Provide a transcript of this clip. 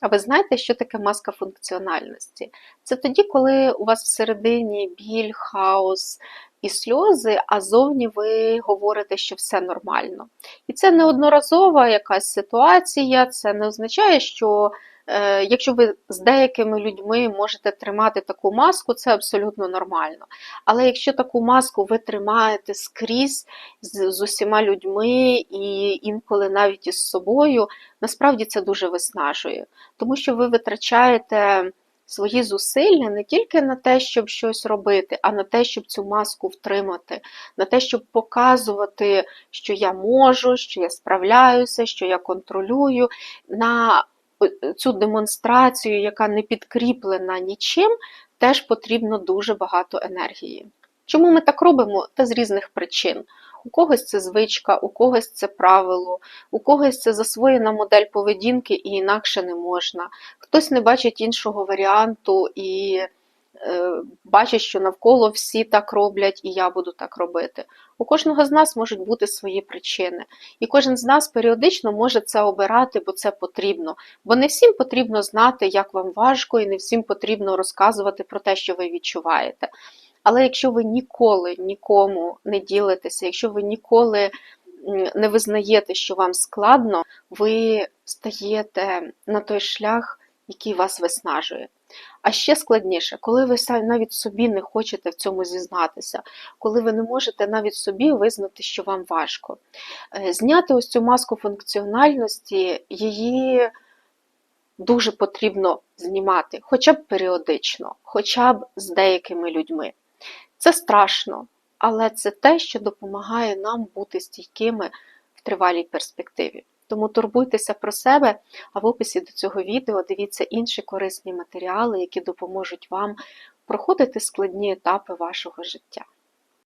А ви знаєте, що таке маска функціональності? Це тоді, коли у вас всередині біль, хаос і сльози, а зовні ви говорите, що все нормально. І це не одноразова якась ситуація, це не означає, що якщо ви з деякими людьми можете тримати таку маску, це абсолютно нормально. Але якщо таку маску ви тримаєте скрізь з, з усіма людьми і інколи навіть із собою, насправді це дуже виснажує тому що ви витрачаєте свої зусилля не тільки на те, щоб щось робити, а на те, щоб цю маску втримати, на те, щоб показувати, що я можу, що я справляюся, що я контролюю. на Цю демонстрацію, яка не підкріплена нічим, теж потрібно дуже багато енергії. Чому ми так робимо? Та з різних причин. У когось це звичка, у когось це правило, у когось це засвоєна модель поведінки і інакше не можна. Хтось не бачить іншого варіанту і бачить, що навколо всі так роблять, і я буду так робити. У кожного з нас можуть бути свої причини, і кожен з нас періодично може це обирати, бо це потрібно. Бо не всім потрібно знати, як вам важко, і не всім потрібно розказувати про те, що ви відчуваєте. Але якщо ви ніколи нікому не ділитеся, якщо ви ніколи не визнаєте, що вам складно, ви стаєте на той шлях, який вас виснажує. А ще складніше, коли ви навіть собі не хочете в цьому зізнатися, коли ви не можете навіть собі визнати, що вам важко. Е, зняти ось цю маску функціональності, її дуже потрібно знімати, хоча б періодично, хоча б з деякими людьми. Це страшно, але це те, що допомагає нам бути стійкими в тривалій перспективі. Тому турбуйтеся про себе, а в описі до цього відео дивіться інші корисні матеріали, які допоможуть вам проходити складні етапи вашого життя.